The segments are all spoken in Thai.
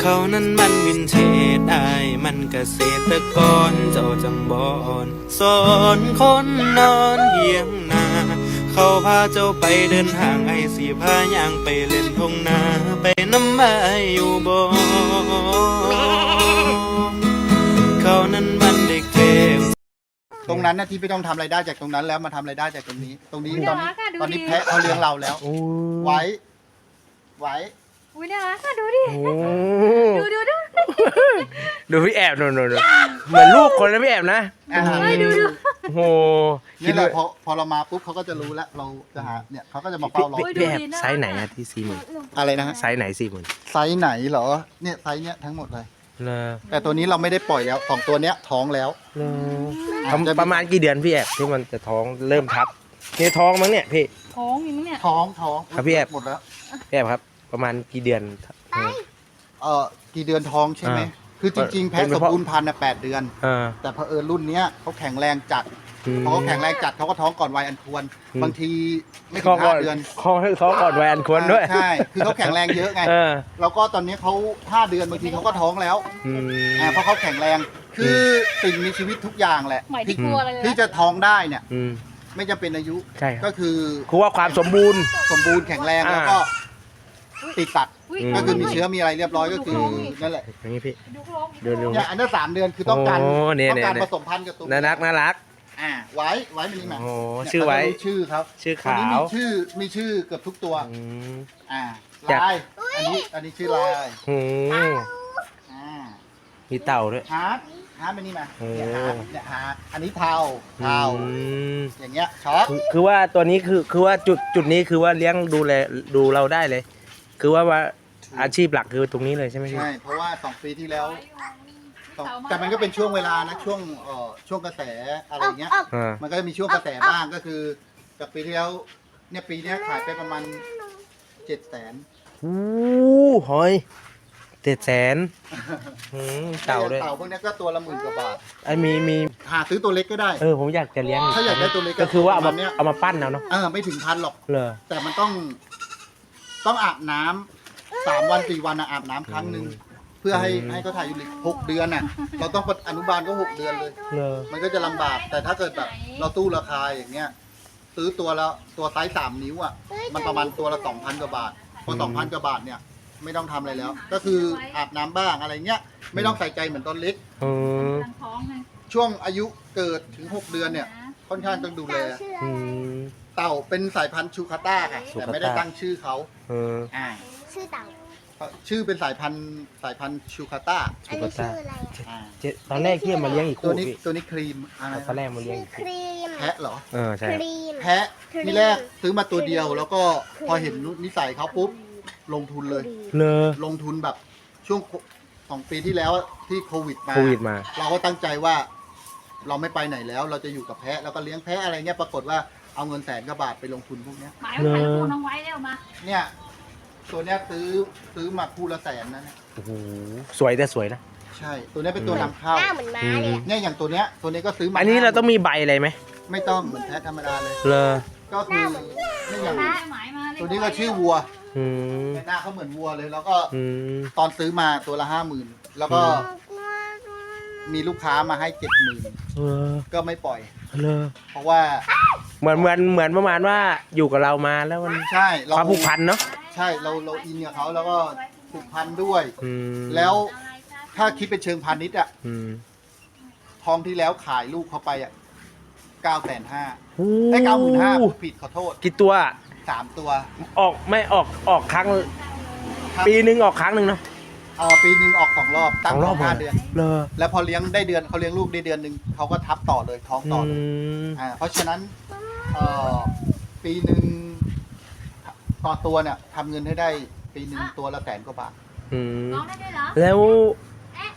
เขานั้นมันวินเทจอายมันเกษตรกรเจ้าจังบอนสอนคนนอนเยียงนา เขาพาเจ้าไปเดินทางไอสีพาย่างไปเล่นทงนา ไปน้ำไม้อยู่บ่เขานั้นมันเด็กเทพตรงนั้นนะที่ไม่ต้องทำรายได้จากตรงนั้นแล้วมาทำรายได้จากตรงนี้ ตรงนี้ตอนนี้น่ารักอะดูตอนนี้ดิแพะเขาเลี้ยงเราแล้ว โอ้ไว้ ไว้ อุ้ยน่ารักอะดูดิโหดูดูดูดูพี่แอบดูดูดูเหมือนลูกคนนะพี่แอบนะอาหารเฮ้ยดูดูโอ้โหคินี่ดแหว่าละพอพอเรามาปุ๊บเขาก็จะรู้แล้วเราจะหาเนี่ยเขาก็จะมาเฝ้าเราพี่พี่แอบไซส์ไหนอะที่สี่หมื่นอะไรนะฮะไซส์ไหนสี่หมื่นไซส์ไหนเหรอเนี่ยไซส์เนี้ยทั้งหมดเลย เลอแต่ตัวนี้เราไม่ได้ปล่อยแล้วสองตัวเนี้ยท้องแล้วเลอประมาณกี่เดือนพี่แอบที่มันจะท้องเริ่มทับนี่ท้องมั้งเนี่ยพี่ ท้องอยู่มั้งเนี่ยท้องท้องครับพี่แอบ หมดแล้วพี่แอบครับ ประมาณกี่เดือน เอ่อกี่เดือนท้องใช่ไหมอ่าคือจริง ๆ แพะเป็นสเพมราะบูรณ์พันธุ์นะแปดเดือนอ่าแต่เผอิญรุ่นเนี้ยเขาแข็งแรงจัดอืมพอเขาแข็งแรงจัดเขาก็ท้องก่อนวัยอันควร อืม บางทีไม่ถึท้องงก่อห้านเดือนท้องท้องก่อนแวนควรด้วย ใช่ คือเขาแข็งแรงเยอะไง เออแล้วก็ตอนนี้เขาห้าเดือนบางทีเขาก็ท้องแล้วอืม อ่าเพราะเขาแข็งแรง คือสิ่งมีชีวิตทุกอย่างแหละ หมายถึที่งกลัวอะไรเลยที่จะท้องได้เนี่ย อืม ไม่จำเป็นอายุ ใช่ครับ ก็คือ คือว่าความสมบูรณ์ สมบูรณ์แข็งแรงอ่า แล้วก็ ติดตัดอุ๊ยอืมก็คือมีเชื้อมีอะไรเรียบร้อยก็คือนั่นแหละอย่างนี้พี่ ดูท้องดูดูเนี่ยอันนั้นสามเดือนคือต้องการโอ้เนี่ยต้องการเนี่ย ผสมพันธุ์กับตัวน่ารักน่ารัก อ่าไว้ไว้มันนี่มาโอ้เนี่ยชื่อไว้เขาจะรู้ชื่อครับชื่อตัวขานี้มีวชื่อมีชื่อเกือบทุกตัว อืม อ่าจาก ลายอันนี้อันนี้ชื่อลายอืมอ่ามีเต่าด้วย ฮาร์ดฮาร์ดมันนี่มาโอ้เนี่ยฮาร์ดเนี่ยฮาร์ดอันนี้เทาเทาอืมอย่างเงี้ยช็อตคือคือว่าตัวนี้คือคือว่าจุดจุดนี้คือว่าเลี้ยงดูแลดูเราได้เลย คือว่าว่าอาชีพหลักคือตรงนี้เลยใช่ไหมพี่ ใช่เพราะว่าสองปีที่แล้วสองแต่มันก็เป็นช่วงเวลานะช่วงเอ่อช่วงกระแสอะไรเงี้ย อ่า มันก็จะมีช่วงกระแสบ้างก็คือจากปีที่แล้วเนี่ยปีเนี้ยขายไปประมาณเจ็ดแสนอู้หอยเจ็ดแสนอืมเต่าด้วยเต่าพวกเนี้ยก็ตัวละหมื่นกว่าบาท ไอ้มีมีหาซื้อตัวเล็กก็ได้ เออผมอยากจะเลี้ยงถ้าอยากได้ตัวเล็กก็คือว่าเอาปมาระณเนี้ยเอามาปั้นเอาเนาะเออไม่ถึงพันหรอก เลอแต่มันต้อง ต้องอาบน้ำสามวันสี่วันอะอาบน้ำครั้งหนึ่งเพื่อให้ให้เขาถ่ายยูริกหกเดือนน่ะ เราต้องอนุบาลก็หกเดือนเลย เลอมันก็จะลำบากแต่ถ้าเกิดแบบเราตู้ราคาอย่างเงี้ย ซื้อตัวละตัวไซส์สามนิ้วอะมันประมาณตัวละสองพันกว่าบาทพอสองพันกว่าบาทเนี่ย ไม่ต้องทำอะไรแล้ว ก็คืออาบน้ำบ้างอะไรเงี้ย ไม่ต้องใส่ใจเหมือนตอนเล็ก อืมตั้งท้องเลยช่วงอายุเกิดถึงหกเดือนเนี่ย ค่อนข้างต้องดูแล อืม เต่าเป็นสายพันธุ์ชูคาต้าค่ะชูแต่คาต้า ไม่ได้ตั้งชื่อเขาเออ อ่าชื่อเต่าชื่อเป็นสายพันธุ์สายพันธุ์ชูคาต้าอันนี้ชื่ออะไรอะอ่าเจ๊ตอนแรกที่มาเลี้ยงอีกตัวคู่นี้พี่ตัวนี้ครีมอะไรตอนแรกมาเลี้ยงชื่ออีกคคู่รีมแพะเหรอ เออคใช่ครับรีม แพะทีแรกซื้อมาตัวเดียว แล้วก็พอเห็นนิสัยเขาปุ๊บลงทุนเลย เลอ ลงทุนแบบช่วงสองปีที่แล้วที่โควิดมา โควิดมา เราก็ตั้งใจว่า เราไม่ไปไหนแล้ว เราจะอยู่กับแพะแล้วก็เลี้ยงแพะอะไรเงี้ยปรากฏว่า เอาเงินแสนกว่าบาทไปลงทุนพวกเนี้ย หมายว่าถ่ายคู่น้องไว้เร็วมาเนี่ย ตัวเนี้ยซื้อซื้อมาคู่ละแสนนะเนี่ยโอ้โหสวยแต่สวยนะ ใช่ ตัวเนี้ยเป็นตัวนำเข้า หน้าเหมือนม้าเลยอะเนี่ยอย่างตัวเนี้ยตัวนี้ก็ซื้อมาอันนี้เราต้องมีใบอะไรไหมไม่ต้องเหมือนแพะธรรมดาเลย เลอก็คือไม่อย่างหมายมาตัวนี้ก็ชื่อวัวอืมหน้าเขาเหมือนวัวเลย แล้วก็อืมตอนซื้อมาตัวละห้าหมื่นแล้วก็มีลูกค้ามาให้เจ็ดหมื่นเออก็ไม่ปล่อย เลอเพราะว่า เหมือนเหมือนเหมือนประมาณว่าอยู่กับเรามาแล้วมันใช่เราความผูกพันเนาะใช่เราเราอินกับเขาแล้วก็ผูกพันด้วย อืมแล้วถ้าคิดเป็นเชิงพาณิชย์อะอืมทองที่แล้วขายลูกเขาไปอะเก้าแสนห้าโอ้ได้เก้าหมื่นห้าผิดขอโทษกี่ตัวสามตัวออกไม่ออกออกครั้ง ครับปีหนึ่งออกครั้งหนึ่งเนาะเออปีหนึ่งออกสองรอบตั้งสองรท้ออบงห้าเหรอเดือน เลอแล้วพอเลี้ยงได้เดือนเขาเลี้ยงลูกได้เดือนหนึ่งเขาก็ทับต่อเลยท้องต่ออืเลยมอ่าเพราะฉะนั้น เอ่อปีหนึ่งต่อตัวเนี่ยทำเงินให้ได้ปีหนึ่งตัวละแสนกว่าบาท อืมน้องได้ด้วยเหรอแล้ว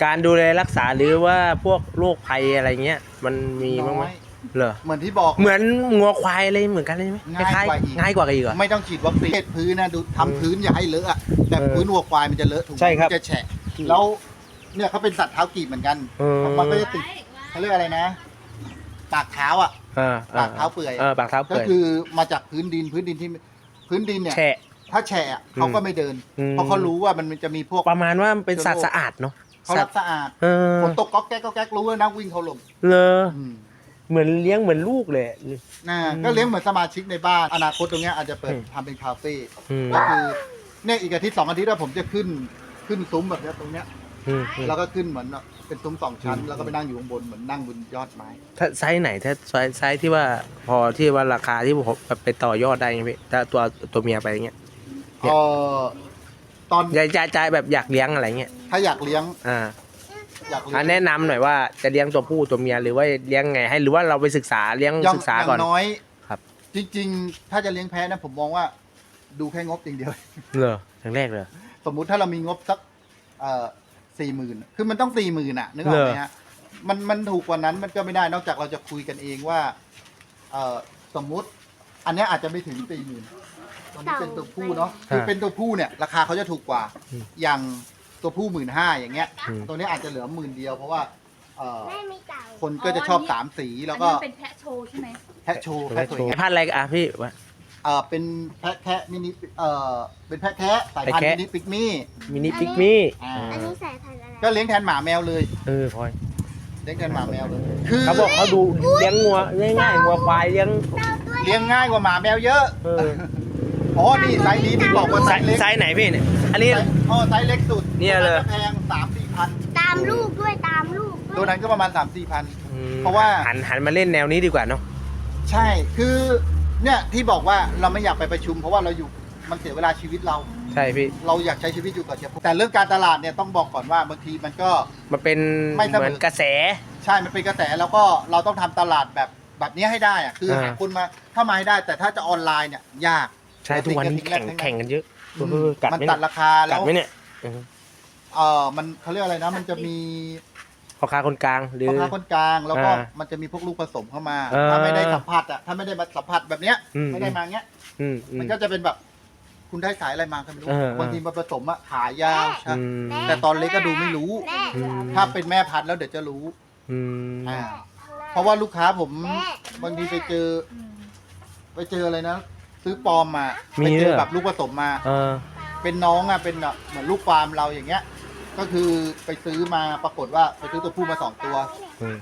การดูแลรักษาหรือว่าพวกโรคภัยอะไรเงี้ย มันมีบ้างไหมน้อยเหรอเหมือนที่บอก เหมือนงัวควายอะไรเหมือนกันเลยไหมง่ายคล้ายกว่าอีก ๆง่ายกว่ากันอีกเหรอ ไม่ต้องฉีดวัคซีนพื้นนะดูทำพื้นอย่าให้เลอะอะแต่เออพื้นวัวควายมันจะเลอะถูกไหมใช่ครับ มันจะแฉะแล้วเนี่ยเขาเป็นสัตว์เท้ากีบเหมือนกัน เออมันก็จะติดเขาเรียกอะไรนะ ปากเท้าอะ อ่าปากเท้าเปื่อย เออปากเท้าก็เปื่อยคือมาจากพื้นดินพื้นดินที่พื้นดินเนี่ย แฉะ ถ้าแฉะเขาก็ไม่เดิน อืม เพราะเขารู้ว่ามันจะมีพวกประมาณว่ามันเป็นสัตว์สะอาดเนาะเขาสัรัตกว์สะอาดเออฝนตกก๊อกแก๊กก๊อกแก๊กรู้ว่านักวิ่งเขาลงเลออืมเหมือนเลี้ยงเหมือนลูกเลย นะอืมก็เลี้ยงเหมือนสมาชิกในบ้านอนาคตตรงเนี้ยอาจจะเปิดอืม ทำเป็นคาเฟ่อืมก็คือเนี่ยอีกอาทิตย์สองอาทิตย์แล้วผมจะขึ้นขึ้นซุ้มแบบเนี้ยตรงเนี้ย อืมอืมแล้วก็ขึ้นเหมือน เป็นซุ้มสองชั้นอืมแล้วก็ไปนั่งอยู่ข้างบนเหมือนนั่งบนยอดไม้ ถ้าไซส์ไหนถ้าไซส์ไซส์ที่ว่าพอที่ว่าราคาที่ผมแบบไปต่อยอดได้ไงพี่ถ้าตัวตัวเมียไปอย่างเงี้ยเออตอนใจใจใจแบบอยากเลี้ยงอะไรเงี้ยถ้าอยากเลี้ยงอ่าอยากเลี้อะยงแนะนำหน่อยว่าจะเลี้ยงตัวผู้ตัวเมียหรือว่าเลี้ยงไงให้หรือว่าเราไปศึกษาเลี้ยงย่งศึกษาย่งก่อนน้อยครับ จริง ๆ ถ้าจะเลี้ยงแพ้นะผมมองว่า ดูแค่งบอย่างเดียว เหรออย่างแรกเลย สมมุติถ้าเรามีงบสักเอ่อ สี่หมื่นคือมันต้องสี่หมื่นอะนึกออกไหมฮะมันมันถูกกว่านั้นมันก็ไม่ได้นอกจากเราจะคุยกันเองว่า เอ่อสมมุติ อันเนี้ยอาจจะไม่ถึงสี่หมื่นตอนนี้เป็นตัวผู้เนาะคือเป็นตัวผู้เนี่ย ราคาเขาจะถูกกว่า อย่างตัวผู้หมื่นห้าอย่างเงี้ย อืม ตัวนี้อาจจะเหลือหมื่นเดียวเพราะว่า เอ่อแม่มีเต่าคนก็จะชอบสามสีแล้วก็อันนี้มันเป็นแพะโชว์ใช่ไหมแพะโชว์แพะสวยงามพันธุ์อะไรอะพี่ว่า เอ่อเป็นแพะแคะมินิเอ่อเป็นแพะแคะสายพันธุ์แพะมินิปิกมี่มินิปิกมี่อ่าอันนี้สายพันธุ์อะไรก็เลี้ยงแทนหมาแมวเลยเออพลอยเลี้ยงแทนหมาแมวเลย คือเขาบอกเขาดูเลี้ยงงัวง่ายๆงัวควายเลี้ยงเลี้ยงง่ายกว่าหมาแมวเยอะเอออ๋อนี่ไซส์นี้ที่บอกว่าไซไซส์เล็กไซส์ไหนพี่เนี่ยอันนี้ ไซส์อ๋อไซส์เล็กสุดเนี่ยเลย ตัวแพงสามสี่พันตามลูกด้วยตามลูกด้ตัววยนั้นก็ประมาณสามสี่พันอืมเพราะว่า หันหันมาเล่นแนวนี้ดีกว่าเนาะ ใช่ คือ เนี่ยที่บอกว่าเราไม่อยากไปประชุม เพราะว่าเราอยู่มันเสียเวลาชีวิตเรา ใช่พี่ เราอยากใช้ชีวิตอยู่กับเชียร์แต่เรื่องการตลาดเนี่ยต้องบอกก่อนว่าบางทีมันก็ มันเป็นไม่เสมอ เหมือนกระแส ใช่ มันเป็นกระแสแล้วก็เราต้องทำตลาดแบบแบบนี้ให้ได้อะคืออ่าหาคนมาเข้ามาให้ได้ แต่ถ้าจะออนไลน์เนี่ยยากใช่ทุกวันนี้แข่งแข่งกันเยอะอืมเออกัดมันไหมตัเนี่ดยราคากัแล้ดวไหมเนี่ยเออเออมันเขาเรียกอะไรนะ มันจะมี พ่อค้าคนกลางหรือ พ่อค้าคนกลางแล้วก็อ่ามันจะมีพวกลูกผสมเข้ามาเออถ้าไม่ได้สัมผัสอะถ้าไม่ได้มาสัมผัสแบบเนี้ยอืม ไม่ได้มาเงี้ย อืมอืมมันก็จะเป็นแบบ คุณได้สายอะไรมาก็ไม่รู้เออเออ บางทีมาผสมอะขายาวใช่อืมแต่ตอนเล็กก็ดูไม่รู้แม่อืมถ้าเป็นแม่พันธุ์แล้วเดี๋ยวจะรู้อืมอ่าเพราะว่าลูกค้าผมบางทีไปเจอไปเจออะไรนะซื้อปลอมมามีไปเจด้วยอเหรอแบบลูกผสมมา เออเป็นน้องอะเป็นแบบเหมือนลูกฟาร์มเราอย่างเงี้ย ก็คือไปซื้อมาปรากฏว่าไปซื้อตัวผู้มาสองตัว อืม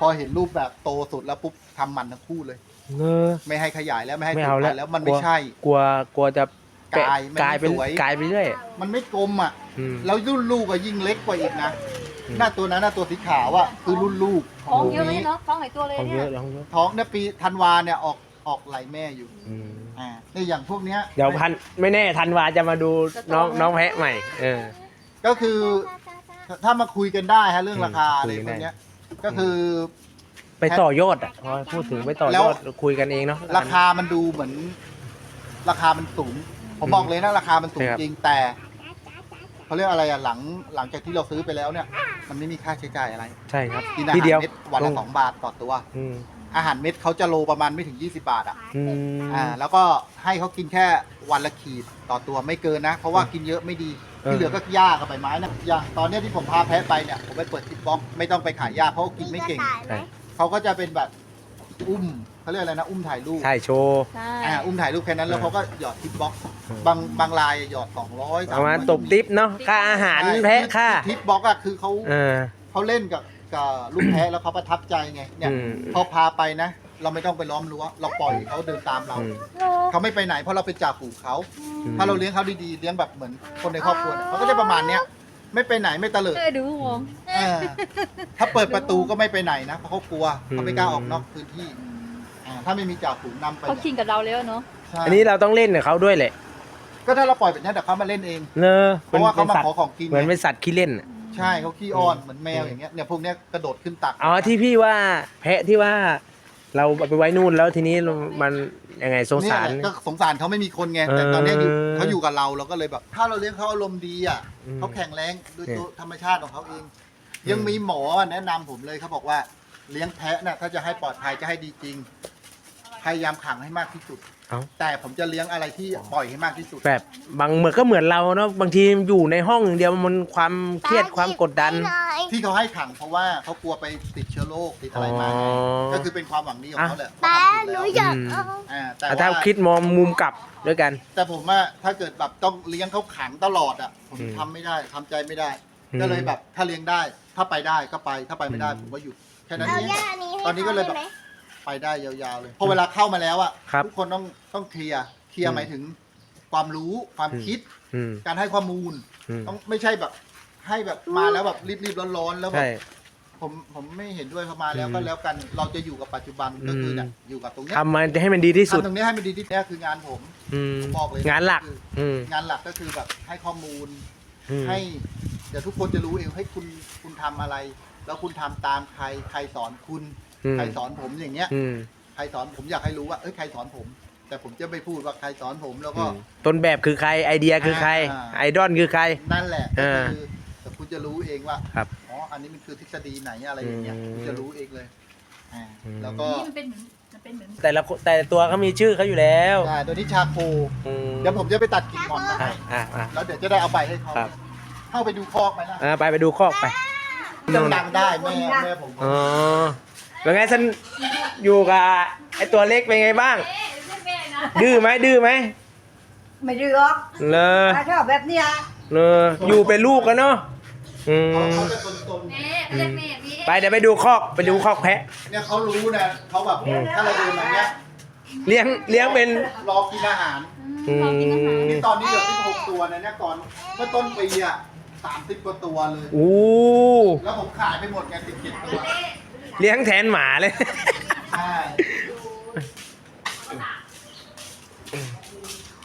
พอเห็นรูปแบบโตสุดแล้วปุ๊บทำมันทั้งคู่เลยเออไม่ให้ขยายแล้วไม่ให้ไม่สืบเอาพันธุ์แล้แล้ววมันไม่ใช่ กลัวกลัวจะกลายมันไม่กลายเป็นสวย กลายไปเรื่อยมันไม่กลมอะ อืม แล้วรุ่นลูกก็ยิ่งเล็กกว่าอีกนะอืม หน้าตัวนั้นหน้าตัวสีขาวอะคือรุ่นลูกท้องเยอะไหมนี้เนาะท้องหลายตัวเลยของเนี่เยยอะของเยอะท้องเนี่ยปีธันวาเนี่ยออกออกไหลแม่อยู่ อืมอ่าในอย่างพวกเนี้ยเดี๋ยวพันไม่แน่ทันวาจะมาดูน้องน้องแพะใหม่ เออ ก็คือถ้ามาคุยกันได้ฮะเรื่องราคาอืมอะไรคุยพกันวกได้เนี้ย ก็คือ ไปต่อยอดอะพอพูดถึงไปต่อยอดคุยกันเองเนาะ ราคามันดูเหมือน ราคามันสูง ผมบอกเลยนะราคามันสูงใช่ครับจริงแต่เขาเรียกอะไรอะหลังหลังจากที่เราซื้อไปแล้วเนี่ย มันไม่มีค่าใช้จ่ายอะไร ใช่ครับกินอาทีหารเดียวเม็ดวันลละงสองบาทต่อตัวอืมอาหารเม็ดเขาจะโลประมาณไม่ถึง 20 บาทอะอืมอ่า แล้วก็ให้เขากินแค่วันละขีดต่อตัวไม่เกินนะ เพราะว่ากินเยอะไม่ดีเออ ที่เหลือก็หญ้ากับใบไม้นะอย่างตอนเนี้ยที่ผมพาแพะไปเนี่ยผมไปเปิดทิปบ็อกซ์ไม่ต้องไปขายหญ้าเพราะเขากินไม่เก่งไหมเขาก็จะเป็นแบบอุ้มเขาเรียกอะไรนะ อุ้มถ่ายรูปใช่โชว์ ใช่อ่าอุ้มถ่ายรูปแค่นั้นแล้วเออเขาก็หยอดทิปบ็อกซ์เออบางบางรายหยอดสองร้อยประมาณตบทิปเนาะค่าอาหารแพะค่าทิปบ็อกซ์อะคือเขาเออ เขาเล่นกับกับลูกแพะแล้วเขาประทับใจไงเนี่ยอืม พอพาไปนะ เราไม่ต้องไปล้อมรั้วเราปล่อยเขาเดินตามเรา อืม เขาไม่ไปไหนเพราะเราเป็นจ่าฝูงเขา อืม ถ้าเราเลี้ยงเขาดีๆเลี้ยงแบบเหมือนคนในครอบครัวเนี่ยเขาก็จะประมาณเนี้ยไม่ไปไหนไม่เตลิดเออดูงงเออถ้าเปิดประตูก็ไม่ไปไหนนะเพราะเขากลัวเขาไม่กล้าออกนอกพื้นที่อ่าถ้าไม่มีจ่าฝูงนำไปเขาชินกับเราแล้วเนาะใช่อันนี้เราต้องเล่นกับเขาด้วยแหละก็ถ้าเราปล่อยแบบนี้เดี๋ยวเขามาเล่นเอง เนอะเพราะว่าเขามาสัตขอว์ของกินเหมือนไงเป็นสัตว์ขี้เล่นอะใช่เขาขี้อ้อนเหมือนแมวอย่างเงี้ยเนี่ยพวกเนี้ยกระโดดขึ้นตักอ๋อที่พี่ว่าแพะที่ว่า เราเอาไปไว้นู่นแล้วทีนี้มันยังไงสงสาร เนี่ยแหละก็สงสารเขาไม่มีคนไงแต่ตอนเนี้ยอยู่เออเขาอยู่กับเราเราก็เลยแบบ ถ้าเราเลี้ยงเขาอารมณ์ดีอะอืมเขาแข็งแรงโดยเนี่ยตัวธรรมชาติของเขาเอง ยังมีหมอแนะนำผมเลยเขาบอกว่าเลี้ยงแพะน่ะถ้าจะให้ปลอดภัยจะให้ดีจริง พพยายามขังให้มากที่สุด เอ้า แต่ผมจะเลี้ยงอะไรที่ปล่อยให้มากที่สุด แบบบางเหมือนก็เหมือนเราเนาะบางทีอยู่ในห้องอย่างเดียวมันความเครียดความกดดัน ที่เขาให้ขังเพราะว่าเขากลัวไปติดเชื้อโรคติดอะไรมาไงอ๋อก็คือเป็นความหวังดีของเขาแหละป้าเขาทำหนูถูกอแล้วยากเอาอ่าแต่อะถ้าว่าคิดมองมุมกลับด้วยกัน แต่ผมว่าถ้าเกิดแบบต้องเลี้ยงเขาขังตลอดอะผมอืมทำไม่ได้ทำใจไม่ได้ อืมก็เลยแบบถ้าเลี้ยงได้ ถ้าไปได้ก็ไปถ้าไปไม่ได้ อืม ผมก็หยุดแค่นั้นเอาเอง ย่านี้ให้ตอนนี้ก็เลยแบบ ขาได้ไหม ไปได้ยาวๆเลยพอเวลาเข้ามาแล้วอะครับทุกคนต้องต้องเคลียร์เคลียร์อืมหมายถึงความรู้ความอืม คิด อืมการให้ข้อมูลอืมต้องไม่ใช่แบบ ให้แบบมาแล้วแบบรีบๆร้อนๆแล้วแบใช่ บผมผมไม่เห็นด้วยพอมาแล้วอืมก็แล้วกันเราจะอยู่กับปัจจุบันก็คือเนี่ยอืมอยู่กับตรงเนี้ยทำมันให้มันดีที่สุดทำตรงเนี้ยให้มันดีที่สุดเนี่ยคืองานผม อืมผมบอกเลย งานหลักคืออืมงานหลักก็คือแบบให้ข้อมูล อืม ให้เดี๋ยวทุกคนจะรู้เองให้คุณคุณทำอะไร แล้วคุณทำตามใครใครสอนคุณ อืม ใครสอนผมอย่างเงี้ย อืมใครสอนผมอยากให้รู้ว่า เอ้ยใครสอนผม แต่ผมจะไม่พูดว่าใครสอนผมแล้วก็ อืมต้นแบบคือใครไอเดียคือใคร อ่า ไอดอลคือใคร นั่นแหละเอก็อคือแต่คุณจะรู้เองว่าครับอ๋ออันนี้มันคือทฤษฎีไหนอะไรอย่างเงี้ยอืมคุณจะรู้เองเลยอ่าอืม แล้วก็นี่มันเป็นเหมือนมันเป็นเหมือนแต่ละคนแต่ละตัวเขามีชื่อเขาอยู่แล้วใช่ตัวนี้ชาโคอืมเดี๋ยวผมจะไปตัดกิ่งหมอนมาอะให้อะอะ แล้วเดี๋ยวจะได้เอาไปให้เขาครับ เข้าไปดูคอกไหมล่ะอะไปไปดูคอกไป ดังๆได้แม่แม่ผม อ๋อ เป็นไงสันอยู่กับไอตัวเล็กเป็นไงบ้างเอ๊ะไม่ใช่แม่นะดื้อไหมดื้อไหมไม่ดื้อหรอกเลอถ้าชอบแบบเนี้ยเลออยู่เป็นลูกกันเนาะอืเขามเขาจะตนแม่เขาเรียกแม่พี่ไปเดี๋ยวไปดูคอกไปดูคอกแพะ ๆเนี่ยเขารู้นะเขาแบบถ้าเราเดินมาเนี้ยเลี้ยงเลี้ยงเป็นรอกินอาหารอืมลองกินอาหารนี่ตอนนี้เหลือที่หกตัวนะเนี่ยก่อนเมื่อต้นปีอะสามสิบกว่าตัวเลย อู้แล้วผมขายไปหมดไงสิบเจ็ดตัว เลี้ยงแทนหมาเลย ใช่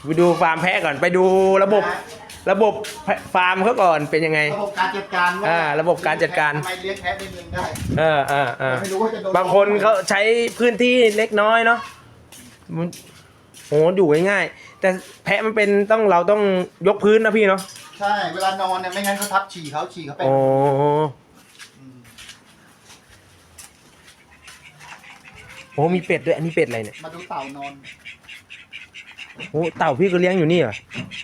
ไปดูฟาร์มแพะก่อนไปดูระบบ ระบบฟาร์มเขาก่อนเป็นยังไง ระบบการจัดการว่าอ่าระบบการจัดการ ทำไมเลี้ยงแพะในเมืองได้ เออเออเออไม่รู้ว่าจะโดน บางคนเขาใช้พื้นที่เล็กน้อยเนาะมันโหอยู่ง่ายๆแต่แพะมันเป็นต้องเราต้องยกพื้นนะพี่เนาะใช่ เวลานอนเนี่ยไม่งั้นเขาทับฉี่เขาฉี่เขาเป็น โอ้ โหมีเป็ดด้วย อันนี้เป็ดอะไรเนี่ย มาดูเต่านอนโอ้เต่าพี่ก็เลี้ยงอยู่นี่เหรอ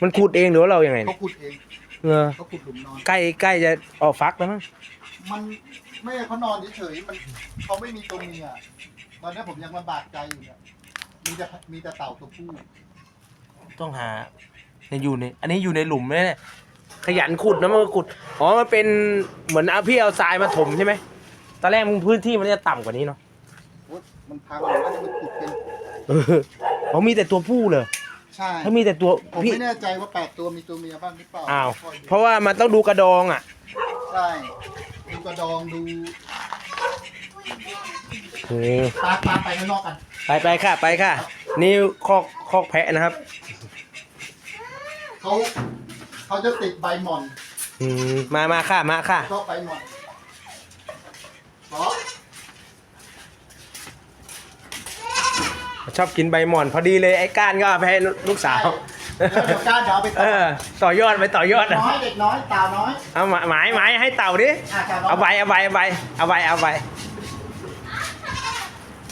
มันขุดเองหรือว่าเรายังไงเขาเนี่ยขุดเองเออเขาขุดหลุมนอน ใกล้ใกล้จะออกฟักแล้วมั้ง มันไม่ให้เขานอนเฉยๆ มันเขาไม่มีตัวเมียตอนนี้ผมยังลำบากใจอยู่เนี่ย มีแต่มีแต่เต่าตัวผู้ต้องหาเนี่ยอยู่ใน อันนี้อยู่ในหลุมเนี่ย ขยันขุดนะมันก็ขุด อ๋อ มันเป็นเหมือนเอาพี่เอาทรายมาถมใช่ไหม ตอนแรกมันพื้นที่มันจะต่ำกว่านี้เนาะโอ๊ย มันพังแล้วจะมันขุดเป็นเออเขามีแต่ตัวผู้เลยใช่ถ้ามีแต่ตัวผมพี่ไม่แน่ใจว่าแปดตัวมีตัวเมียบ้างหรือเปล่าอ้าวค่อยดูเพราะว่ามันต้องดูกระดองอะใช่ดูกระดองดูโอ้ตาตาไปข้างนอกกันไปไปค่ะไปค่ะ นี่คอกคอกแพะนะครับเขาเขาจะติดใบหม่อนอืมมามาค่ะมาค่ะชอบใบหม่อนเพราะ ชอบกินใบหม่อน พอดีเลยไอ้ก้านก็เอาไปให้ลูกสาวแล้วเดี๋ยวก้านเดี๋ยวเอาไปเอต่ออต่อยอดไปต่อยอดเด็กอะน้อยเด็กน้อยเต่าน้อย เอาหมายหมายหมายให้เต่าดิอะเต่าน้อย เอาใบเอาใบเอาใบเอาใบเอาใบ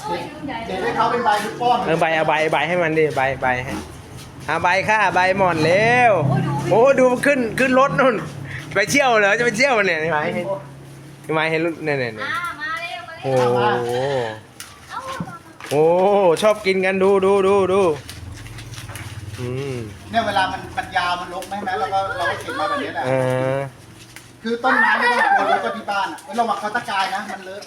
โอ้ยดูใหญ่เด็กให้เขาเป็นใบทุกป้อนเออใบเอาใบใบให้มันดิใบใบให้เอาใบค่ะใบหม่อนเร็วโอ้ดูมันขึ้นขึ้นรถนู่นไปเที่ยวเหรอจะไปเที่ยวเนี่ยหมายเห็นหมายเห็นรถเนี่ยเนี่ยเนี่ย อ่ามาเร็วมาเร็โอ้วโหเอ้า โอ้ชอบกินกันดูดูดูดูอืมเนี่ยเวลามันมันยาวมันลกไหมไหมเราก็เราก็เก็บมาแบบนี้แหละเออคือต้นไม้ไม่ต้องกลัวแล้วก็ที่บ้านอะเรามาเขาตะกายนะ มันเลอะ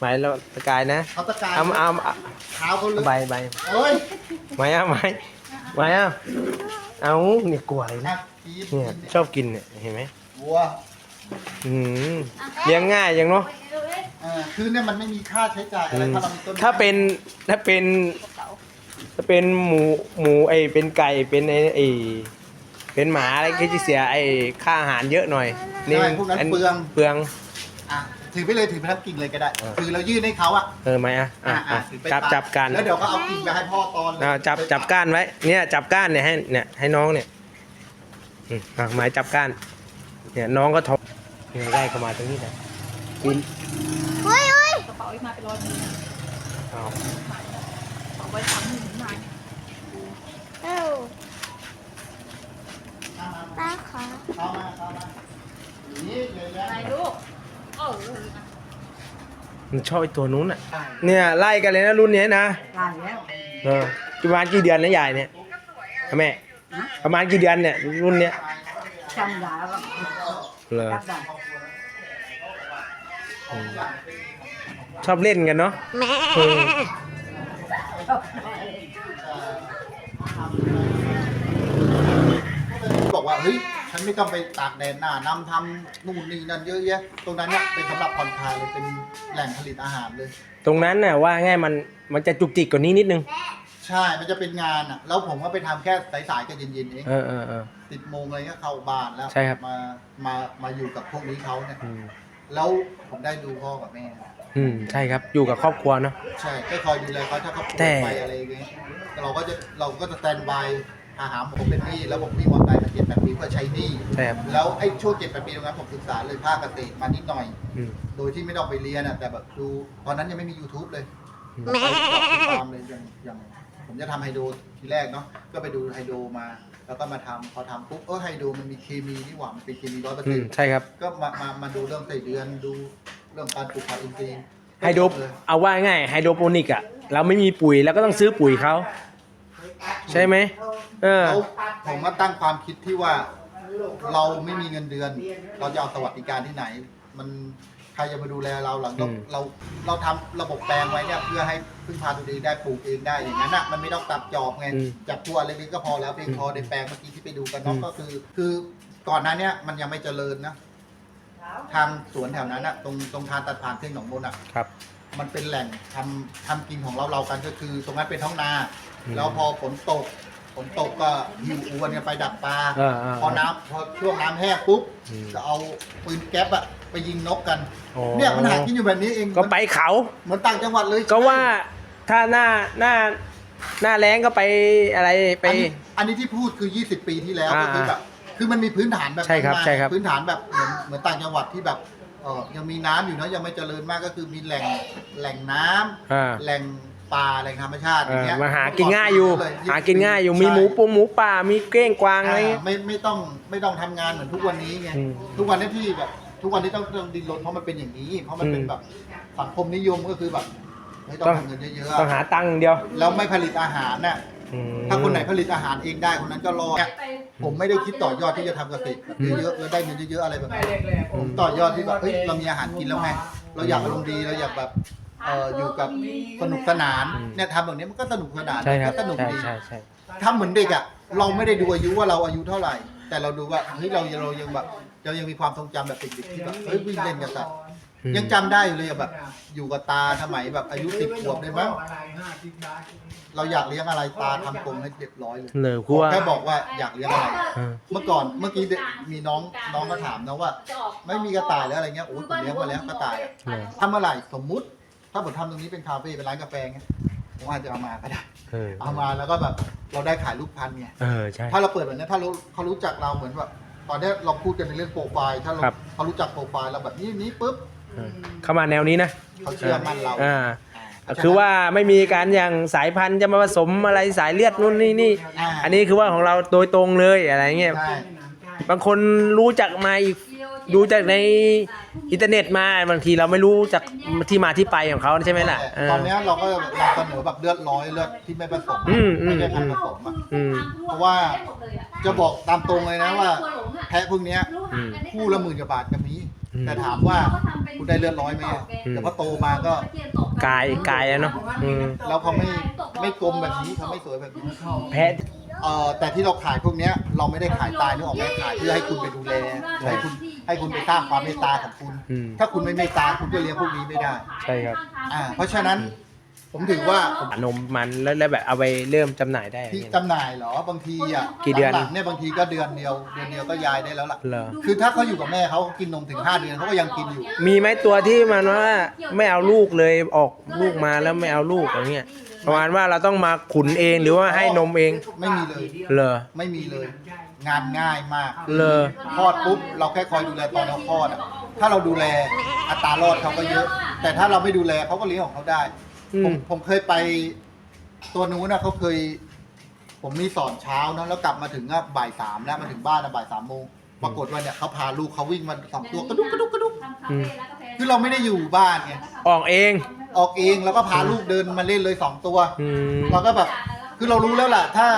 หมายเราสกายนะเขาตะกายเอาเอาเอาเท้าเขาเลอะใบใบเอ้ยหมายเอาหมายหมายเอาเอาเนี่ยกลัวเลยนะนะกีบเนี่ยชอบกินเนี่ยเห็นไหมวัว อืมเลี้ยงง่ายอย่างเนาะเร็วเลยเออคือเนี่ยมันไม่มีค่าใช้จ่ายอะไรถ้าเรามีต้นไม้ถ้าเป็นถ้าเป็นถ้าเป็นหมูหมูไอเป็นไก่เป็นไอไอเป็นหมาอะไรก็จะเสียไอค่าอาหารเยอะหน่อยใช่พวกนั้นอัเปลืองเปลืองอะถือไปเลยถือไปทั้งกิ่งเลยก็ได้เออคือเรายื่นให้เขาอะเออไหมอะอะอะอะถือไปจับตัดจับกันแล้วเดี๋ยวก็เอากิ่งไปให้พ่อตอนเลยอ่าจับจับก้านไว้เนี่ยจับก้านเนี่ยให้เนี่ยให้น้องเนี่ยอืมอะหมายจับก้านเนี่ยน้องก็ท้อง เนี่ยได้เข้ามาตรงนี้นะกินเฮ้ยเฮ้ยกระเป๋าอีกมาเป็นร้อยหนึ่งเอาไปทำหนึ่งหน่อยเอ้าป้าขอเข้ามาเข้ามานี่เลยนะอะไรลูกเออมันชอบไอ้ตัวนู้นอะ เนี่ยไล่กันเลยนะรุ่นเนี้ยนะได้แล้วเออประมาณกี่เดือนนะยายเนี่ยแม่ประมาณกี่เดือนเนี่ยรุ่นเนี้ยจำได้ว่าเหรอ จำได้ ชอบเล่นกันเนาะเออบอกว่าเฮ้ยฉันไม่ต้องไปตากแดดหน้าน้ำทำนู่นนี่นั่นเยอะแยะ ตรงนั้นเนี่ยเป็นสำหรับผ่อนคลายเลยเป็นแหล่งผลิตอาหารเลย ตรงนั้นน่ะว่าง่ายมันมันจะจุกจิกกว่านี้นิดนึง ใช่ มันจะเป็นงานอะ แล้วผมก็ไปทำแค่สายๆกับเย็นๆเองเออเออเออสิบโมงอะไรเงี้ยเข้าบ้านแล้ว ใช่ครับ มา มา มาอยู่กับพวกนี้เขาเนี่ย อืม แล้วผมได้ดูพ่อกับแม่อืมใช่ครับอยู่กับครอบครัวเนาะ ใช่ก็คอยดูแลเขาถ้าเขาป่แต่วยไปอะไรอย่างเงี้ยเราก็จะเราก็จะสแตนบายหาหาผมเป็นหนี้แล้วผมมีมอเตอร์ไซค์มาเจ็ดแปดปีเพื่อใช้หนี้ใช่ครับแล้วไอ้ช่วงเจ็ดแปดปีตรงนั้นผมศึกษาเลยภาคเกษตรมานิดหน่อย อืม โดยที่ไม่ต้องไปเรียนอะแต่แบบดูตอนนั้นยังไม่มี YouTube เลยอืมผมไปเจาะที่ฟาร์มเลยอย่างอย่างผมจะทำไฮโดรทีแรกเนาะก็ไปดูไฮโดรมา แล้วก็มาทำพอทำปุ๊บเออไฮโดรมันมีเคมีนี่หว่ามันเป็นเคมีร้อยเปอร์อืเซ็นมต์ใช่ครับ ก็มามามาดูเรื่องไส้เดือนดูเรื่องการปลูกผักอินทรีย์ไฮโดรเอาว่าง่ายไฮโดรโปนิกอะเราไม่มีปุ๋ยแล้วก็ต้องซื้อปุ๋ยเขาใช่ไหมเออ แล้วผมมาตั้งความคิดที่ว่า เราไม่มีเงินเดือน เราจะเอาสวัสดิการที่ไหน มันใครจะมาดูแลเราหลังเราอืมเราเราทำระบบแปลงไว้เนี่ยเพื่อให้พึ่งพาตัวเองได้ปลูกเองได้อย่างนั้นอะมันไม่ต้องตัดจอบไงอืมจับตัวเล็กๆก็พอแล้วเพียงพอในแปลงเมื่อกี้ที่ไปดูกันเนาะอืม ก็คือ คือก่อนหน้าเนี้ยมันยังไม่เจริญนะทางสวนแถวนั้นอะตรงตรงทางตัดผ่านเส้นหนองมนอะครับ มันเป็นแหล่งทำทำกินของเราเรากันก็คือ ตรงนั้นเป็นท้องนา อืมแล้วพอฝนตกฝนตกก็หิวอวนกันไปดักปลาเออเออพอน้ำพอช่วงน้ำแห้งปุ๊บอืมจะเอาปืนแก๊ปอะ ไปยิงนกกันอ๋อ เนี่ยมันหากินอยู่แบบนี้เองก็ไปเขา เหมือนต่างจังหวัดเลยก็ว่าถ้าหน้าหน้าหน้าแรงก็ไปอะไรไป อันนี้อันนี้ที่พูดคือ 20 ปีที่แล้วอ่าก็คือแบบคือมันมีพื้นฐานแบบใช่ครับนั้นมาใช่ครับ พื้นฐานแบบเหมือนเหมือนต่างจังหวัดที่แบบเออยังมีน้ำอยู่นะยังไม่เจริญมากก็คือมีแหล่งแหล่งน้ำ อ่า แหล่งป่าแหล่งธรรมชาติอย่างเงี้ยเออมาหากินง่ายอยู่ เลหากินง่ายอยู่ มีหมูปูหมูป่า มีเก้งกวางอะไรอ่าเงี้ย ไม่ไม่ต้องไม่ต้องทำงานเหมือนทุกวันนี้ไง อืมทุกวันนี้ที่แบบ ทุกวันนี้ต้องต้องดิ้นรนเพราะมันเป็นอย่างนี้ เพราะมันเป็นอืมแบบสังคมนิยมก็คือแบบไม่ต้องต้องทำเงินเยอะต้องหาตังค์อย่างเดียวๆแล้วไม่ผลิตอาหารน่ะอืมถ้าคนไหนผลิตอาหารเองได้คนนั้นก็รอดเนี่ยผมไม่ได้คิดต่อยอดที่จะทำเกษตรแบบเยอะๆแล้วได้เงินเยอะๆอะไรแบบนี้ผมต่อยอดที่แบบเฮ้ยเรามีอาหารกินแล้วไงเราอยากอารมณ์ดีเราอยากแบบเอ่ออยู่กับสนุกสนานเนี่ยทำแบบนี้มันก็สนุกสนานใช่ครับก็สนุกใช่ดี ใช่ใช่ ทำเหมือนเด็กอะ เราไม่ได้ดูอายุว่าเราอายุเท่าไหร่ แต่เราดูว่าเฮ้ยเราเรายังแบบ เรายังมีความทรงจำแบบเด็กๆที่แบบเฮ้ยวิ่งเล่นกันสัตว์อืมยังจำได้อยู่เลยอะแบบ อยู่กับตาสมัยแบบอายุสิบขวบได้มั้งเราอยากเลี้ยงอะไรตาทำกรงให้เรียบร้อยเลยเลยคือว่าแค่บอกว่าอยากเลี้ยงอะไรเออเมื่อก่อนเมื่อกี้เด็กมีน้องน้องก็ถามนะว่า ไม่มีกระต่ายแล้วอะไรเงี้ยโอ้ยผมเลี้ยงมาแล้วกระต่ายอะเลยทำเมื่อไหร่สมมุติ ถ้าผมทำตรงนี้เป็นคาเฟ่เป็นร้านกาแฟเงี้ยผมอาจจะเอามาก็ได้ เออเอามาแล้วก็แบบเราได้ขายรูปพันธุ์ไงเออใช่ ถ้าเราเปิดแบบนี้ถ้ารู้เขารู้จักเราเหมือนแบบ ตอนนี้เราพูดกันในเรื่องโปรไฟล์ถ้าเราครับ เขารู้จักโปรไฟล์เราแบบนี้นี้ปุ๊บเออเข้ามาแนวนี้นะเขาเชื่อมั่นเราอ่าอ่าคือว่าไม่มีการอย่างสายพันธุ์จะมาผสมอะไรสายเลือดนู่นนี่นี่าอันนี้คือว่าของเราโดยตรงเลยอะไรเงี้ย ใช่บางคนรู้จักมาอีก ดูจากในอินเทอร์เน็ตมาบางทีเราไม่รู้จากที่มาที่ไปของเขาใช่ไหมล่ะเออ ตอนนี้เราก็นำเสนอแบบเลือดร้อยเลือดที่ไม่ผสมอืมอืม ไม่ใช่พันธุ์ผสมอะอืม เพราะว่าจะบอกตามตรงเลยนะว่า แพะพวกเนี้ยอืม คู่ละหมื่นกว่าบาทก็มีอืม แต่ถามว่าคุณได้เลือดร้อยไหมอะอืม แต่พอโตมาก็ กายกายอะเนาะอืม แล้วเขาไม่ไม่กลมแบบนี้เขาไม่สวยแบบนี้แพะ เอ่อแต่ที่เราขายพวกเนี้ยเราไม่ได้ขายตายนึกออกไหมขายเพื่อให้คุณไปดูแลให้คุณให้คุณไปสร้างความเมตตาของคุณ อืม ถ้าคุณไม่เมตตาคุณก็เลี้ยงพวกนี้ไม่ได้ใช่ครับ อ่าเพราะฉะนั้นผมถือว่าผมนมมันแล้วแล้วแบบเอาไปเริ่มจำหน่ายได้ที่จำหน่ายเหรอบางทีอะกี่เดือน หลังๆเนี่ยบางทีก็เดือนเดียวเดือนเดียวก็ยายได้แล้วล่ะ เหรอคือถ้าเขาอยู่กับแม่เขากินนมถึง 5 เดือนเขาก็ยังกินอยู่ มีไหมตัวที่มันว่าไม่เอาลูกเลยออกลูกมาแล้วไม่เอาลูกอย่างเงี้ย ประมาณว่าเราต้องมาขุนเองหรือว่าให้นมเองไม่มีเลย เหรอ ไม่มีเลย งานง่ายมากเหรอคลอดปุ๊บเราแค่คอยดูแลตอนเขาคลอดอะถ้าเราดูแลอัตรารอดเขาก็เยอะ แต่ถ้าเราไม่ดูแลเขาก็เลี้ยงของเขาได้อืผม มผมเคยไป ตัวนู้นนะเขาเคย ผมมีสอนเช้านะแล้วกลับมาถึงอะบ่ายสามแล้วมาถึงบ้านอะบ่ายสามโมงปรากฏว่าเนี่ยเขาพาลูกเขาวิ่งมาสองตัวกระดุกกระดุกกระดุกทำคาเฟ่ร้านกาแฟคือเราไม่ได้อยู่บ้านไงออกเอง ออกเองแล้วก็พาลูกเดินมาเล่นเลยสองตัว อืม เราก็แบบคือเรารู้แล้วล่ะ ถ้า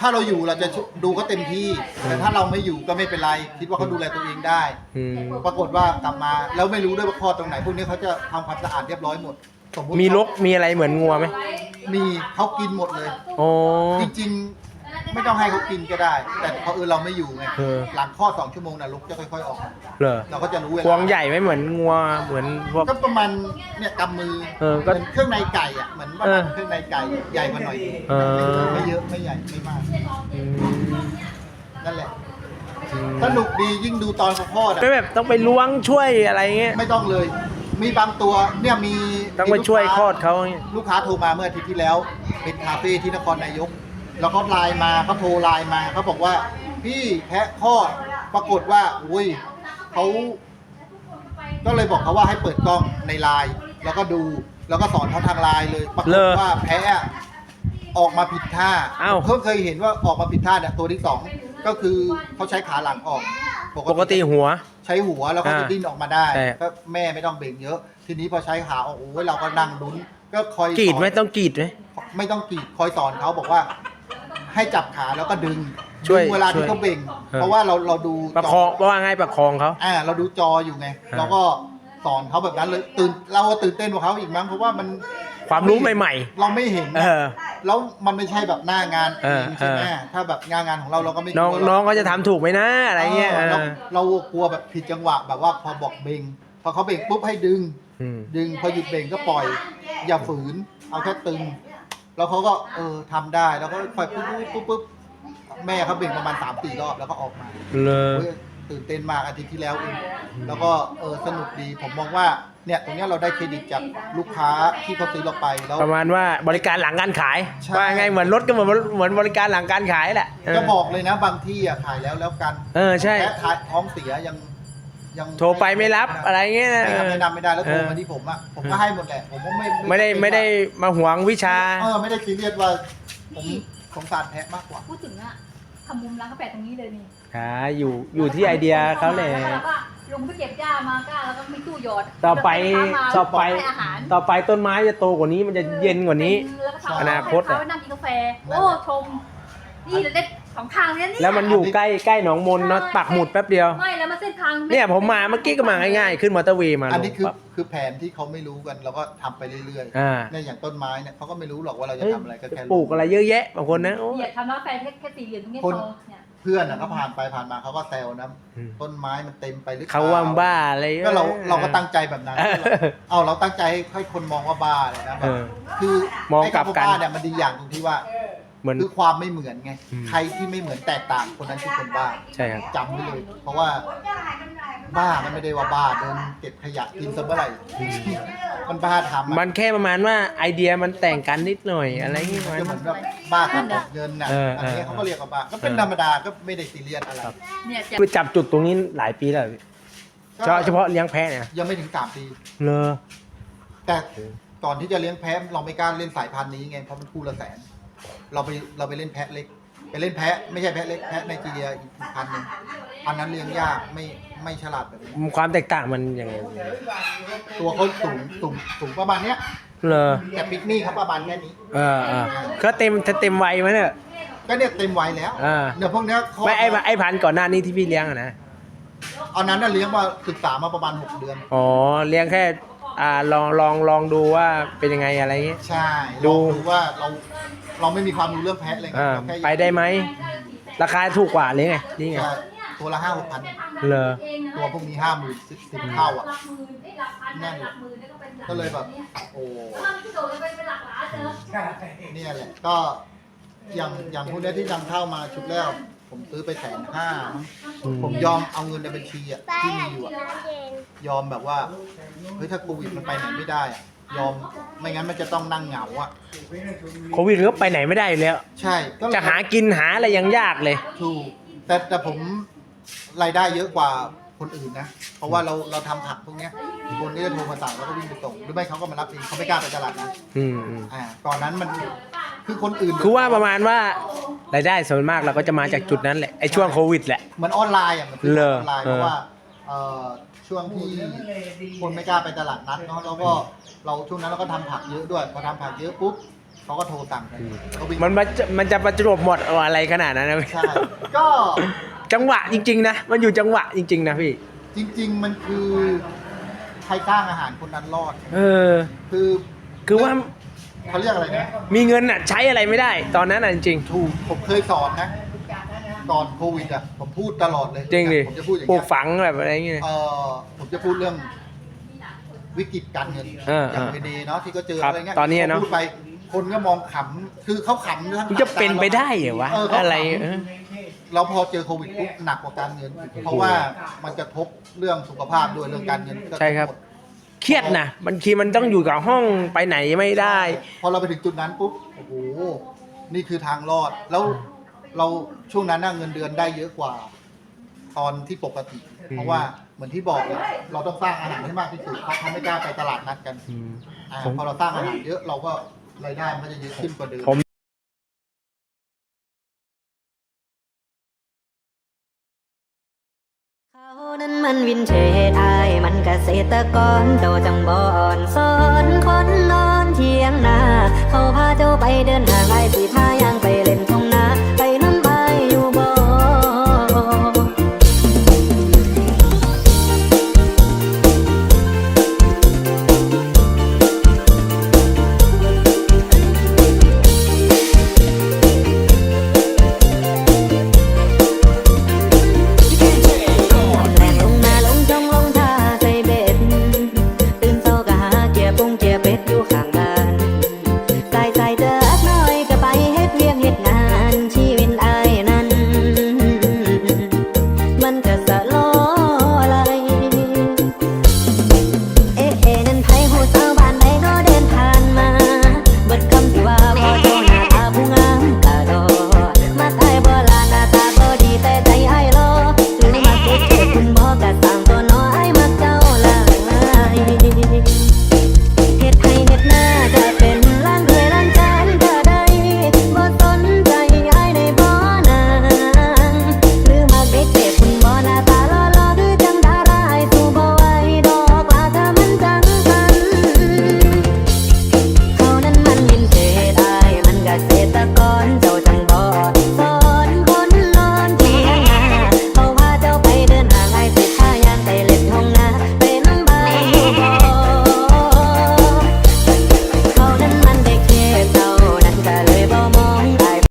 ถ้าเราอยู่เราจะดูเขาเต็มที่ แต่ถ้าเราไม่อยู่ก็ไม่เป็นไร คิดว่าเขาดูแลตัวเองได้ อืม ปรากฏว่ากลับมาแล้วไม่รู้ด้วยว่าคลอดตรงไหนพวกนี้เขาจะทำความสะอาดเรียบร้อยหมดสมมติมีลกมีอะไรเหมือนงัวไหมมีเขากินหมดเลย โอ้ จริงๆ ไม่ต้องให้เขากินก็ได้ แต่เพราะเออเราไม่อยู่ไงเออ หลังคลอดสองชั่วโมงนะลกจะค่อยๆออก เหรอเราก็จะรู้เวลาควงใหญ่ไหมเหมือนงัวเหมือนพวก ก็ประมาณเนี่ยกำมือเออก็เหมือนเครื่องในไก่อะเหมือนประมาณเครื่องในไก่ใหญ่กว่าหน่อยเออ ไม่เยอะไม่ใหญ่ไม่มากอืมนั่นแหละ อืมสนุกดียิ่งดูตอนเขาคลอดอะไม่แบบต้องไปล้วงช่วยอะไรเงี้ย ไม่ต้องเลย มีบางตัวเนี่ยมีต้องไปช่วยคลอดเขาเงี้ยลูกค้าโทรมาเมื่ออาทิตย์ที่แล้ว เป็นคาเฟ่ที่นครนายก แล้วเขาไลน์มาเขาโทรไลน์มาเขาบอกว่าพี่แพะคลอดปรากฏว่าอุ้ยเขาก็เลยบอกเขาว่าให้เปิดกล้องในไลน์แล้วก็ดูแล้วก็สอนเขาทางไลน์เลยปรากฏว่าแพะอะออกมาผิดท่าอ้าวเพิ่งเคยเห็นว่าออกมาผิดท่าเนี่ยตัวที่สองก็คือเขาใช้ขาหลังออก ปกติหัว ใช้หัวแล้วก็จะอ่าดิ้นออกมาได้ใช่ ก็แม่ไม่ต้องเบ่งเยอะ ทีนี้พอใช้ขาออกโอ้ยเราก็นั่งลุ้นก็คอยกรีดไหมสอนต้องกรีดไหม ไม่ต้องกรีดคอยสอนเขาบอกว่า ให้จับขาแล้วก็ดึงช่วยดึงเวลาช่ที่วยเขาเบ่ง เออ เพราะว่าเราเราดูประคองเพราะว่าไงประคองเขา อ่าเราดูจออยู่ไงอ่า เราก็สอนเขาแบบนั้นเลยตื่นเราก็ตื่นเต้นกว่าเขาอีกมั้งเพราะว่ามันความรู้ใหม่เราไม่เห็น ๆ เออ แล้วมันไม่ใช่แบบหน้างานเออ ใช่ไหมเออถ้าแบบงานงานของเราเราก็ไม่น้องกลัวหรกน้องเขาจะทำถูกไหมนะอะไรเงี้ยเออเราเออเรากลัวแบบผิดจังหวะแบบว่าพอบอกเบงพอเขาเบงปุ๊บให้ดึง อืม ดึงพอหยุดเบงก็ปล่อย อย่าฝืน เอาแค่ตึง แล้วเขาก็เออทำได้แล้วก็ปล่อยปุ๊บปุ๊บปุ๊บปุ๊บแม่เขาเบงประมาณสามสี่รอบแล้วก็ออกมาเลยเฮ้ยตื่นเต้นมากอาทิตย์ที่แล้วเองแล้วก็เออสนุกดีผมมองว่าเนี่ยตรงเนี้ยเราได้เครดิตจากลูกค้าที่เขาซื้อเราไปแล้ว ประมาณว่าบริการหลังการขายใช่ ว่าไงเหมือนรถก็เหมือนเหมือนบริการหลังการขายแหละเออ จะบอกเลยนะบางที่อะขายแล้วแล้วกันเออใช่แค่ทายท้องเสียยัง ยังโทรไปไม่รับอะไรเงี้ยนะไม่รับแนะนำไม่ได้แล้วโทรเออมาที่ผมอะผมก็ให้หมดแหละผมก็ไม่ไม่ได้ไม่ได้มาหวงวิชา เออไม่ได้ซีเรียสว่าผมสงสารแพะมากกว่า พูดถึงอะทำมุมร้านกาแฟตรงนี้เลยนี่หาอยู่อยู่ที่ไอเดียเขาแหละแล้วก็ลงไปเก็บหญ้ามาก้าแล้วก็มีตู้หยอดต่อไปแล้วก็ต่อไป ให้อาหารต่อไปต้นไม้จะโตกว่านี้มันจะเย็นกว่านี้แล้วก็ทำอนาคตให้อะ เขานั่งกินกาแฟ โอ้ชม นี่เราได้สองทางเลยเนี่ยแล้วมันอยู่ใกล้ใกล้หนองมนเนาะปักหมุดแป๊บเดียว ไม่แล้วมันเส้น ทางเนี่ยผมมาเมื่อกี้ก็มาง่ายๆ ขึ้นมอเตอร์เวย์มาอันนี้คือปั๊บ คือแผนที่เขาไม่รู้กันเราก็ทำไปเรื่อยอ่า ๆเนี่ยอย่างต้นไม้เนี่ยเขาก็ไม่รู้หรอกว่าเราจะเฮ้ยทำอะไรก็แค่ปลูกอะไรเยอะแยะบางคนนะโอ้เนี่ยทำร้านกาแฟแค่แค่สี่เหลี่ยมตรงเนี้ยคนพอเนี่ยเพื่อนอะเขาผ่านไปผ่านมาเขาก็แซวนะอืม ต้นไม้มันเต็มไปหรือปล่ เขาว่าบ้าอะไรก็เราเราก็ตั้งใจแบบนั้น เออ เอาเราตั้งใจให้ให้คนมองว่าบ้าเลยนะแบเอบอ คือมองไคำกลับกันว่าบ้าเนี่ยมันดีอย่างตรงที่ว่าเห มือนคือความไม่เหมือนไง อืม ใครที่ไม่เหมือนแตกต่างคนนั้นคือคนบ้าใช่ครับ จำไว้เลย เพราะว่าบ้ามันไม่ได้ว่าบ้าเดินเก็บขยะกินซะเมื่อไหร่มันบ้าทำอะมันแค่ประมาณว่าไอเดียมันแต่งกันนิดหน่อยอะไรอย่างเงี้ยมัน จะเหมืมัอนนแบบบ้าขับรถเงินน่ะเอออันนี้เออเขาก็เรียกว่าบ้าก็เป็นเออ ธรรมดาก็ไม่ได้ซีเรียสอะไรเนี่ยจะคือจับจุดตรงนี้หลายปีแล้วพี่เฉพาะเฉพาะเลี้ยงแพะเนี่ยยังไม่ถึงสามปี เลอแต่ก่อนที่จะเลี้ยงแพะเราไม่กล้าเล่นสายพันธุ์นี้ไงเพราะมันคู่ละแสน เราไปเราไปเล่นแพะเล็ก ไปเล่นแพะ ไม่ใช่แพะเล็กแพะไนจีเรียอีกพันหนึ่งพันนั้นเลี้ยงยากไม่ไม่ฉลาดแบบนี้ความแตกต่างมันยังไงตัวเขาสูงสูงสูงประมาณเนี้ยเลอแต่ปิกนี่เขาประมาณแค่นี้เออเออก็เต็มเต็มวัยไหมเนี่ย ก็เนี่ยเต็มวัยแล้วอ่า เดี๋ยวพวกเนี้ยเขาไม่ไอ้ไอ้พันธุ์ก่อนหน้านี้ที่พี่เลี้ยงอะนะ เอานั้นน่ะเลี้ยงมาศึกษามาประมาณหกเดือน อ๋อ เลี้ยงแค่อ่าลองลองลองดูว่าเป็นยังไงอะไรเงี้ย ใช่ดูลองดูว่าเรา เราไม่มีความรู้เรื่องแพะเลยไงอ่าเราแค่ไปได้ไหม ราคาถูกกว่าหรือไงนี่ไง ใช่ตัวละห้าหกพันเลอตัวพวกนี้ห้าหมื่นสิบสิบเท่าอะหลักหมื่นไอ้หลักพันนั่นหลักหมื่นเนี่ยก็เป็นหลักก็เลยแบบ โอ้แล้วมันไม่โดดไปเป็นหลักล้านเจอเนี่ยแหละ ก็อย่างอย่างพวกเนี้ยที่นำเข้ามาชุดแรกผมซื้อไปแสนห้ามั้งอืม ผมยอมเอาเงินในบัญชีอะป้าที่อมียากอยู่กินอะน้ำเย็นยอมแบบว่า เฮ้ยถ้าโควิดมันไปไหนไม่ได้อะ ยอมไม่งั้นมันจะต้องนั่งเหงาอะ โควิดก็ไปไหนไม่ได้อยู่แล้ว ใช่ก็เลยจะหากินหาอะไรยังยากเลย ถูกแต่แต่ผมรายได้เยอะกว่าคนอื่นนะ เพราะว่าเราเราทำผักพวกเนี้ยคนก็จะโทรมาสั่งแล้วก็วิ่งไปส่งหรือไม่เขาก็มารับเองเขาไม่กล้าไปตลาดนะอืมอืมอ่าก่อนนั้นมันคือคนอื่นคือว่าประมาณว่ารายได้ส่วนมากเราก็จะมาจากจุดนั้นแหละไอ้ช่วงโควิดแหละ เหมือนออนไลน์อะเหมือนซื้อเหรอออนไลน์เออเพราะว่าเอ่อช่วงที่คนไม่กล้าไปตลาดนัดเนาะแล้วก็ เราช่วงนั้นเราก็ทำผักเยอะด้วยพอทำผักเยอะปุ๊บเขาก็โทรสั่งกันเขาวิ่งมันมันจะมันจะประจวบหมดอะไรขนาดนั้นนะพี่ใช่ก็ จังหวะจริงๆนะมันอยู่จังหวะจริง ๆ นะพี่ จริง ๆ มันคือใครสร้างอาหารคนนั้นรอด เออ คือคือว่าเขาเรียกอะไรนะมีเงินอะใช้อะไรไม่ได้ ตอนนั้นอะจริง ถูกผมเคยสอนนะก่อนโควิดอะผมพูดตลอดเลยๆจริงดิผมจะพูดอย่างปลูเงี้กยฝังแบบอะไรอย่างเงี้ย เออผมจะพูดเรื่อง วิกฤตการเงินเอออย่างเออเวเนเนาะที่ก็เจอครับอะไรเงี้ยตอนนี้เนอะ พพูดไปคนก็มองขำคือเขาขำทั้งมันจะเป็นไปได้เหรอวะเขาขำ อะไรเออ เราพอเจอโควิดปุ๊บหนักกว่าการเงิน เพราะว่ามันจะทบเรื่องสุขภาพด้วยเรื่องการเงินก็ใช่ครับหมดเครียดนะบางทีมันต้องอยู่กับห้องไปไหนไม่ได้ พอเราไปถึงจุดนั้นปุ๊บโอ้โหนี่คือทางรอดแล้วเราช่วงนั้นน่ะเงินเดือนได้เยอะกว่า ตอนที่ปกติ เพราะว่าเห มือนที่บอกเลยเราต้องสร้างอาหารให้มากที่สุดเพราะเขาไม่กล้าไปตลาดนัดกันอืม อ่าผม พอเราสร้างอาหารเยอะเราก็รายได้มันก็จะเยอะขึ้นกว่าเดิม ผมเขานั้นมันวินเทจอาย มันเกษตรกรเจ้าจังบอนสอนคนนอนเทียงนา เขาพาเจ้าไปเดินทางไอสิพายัง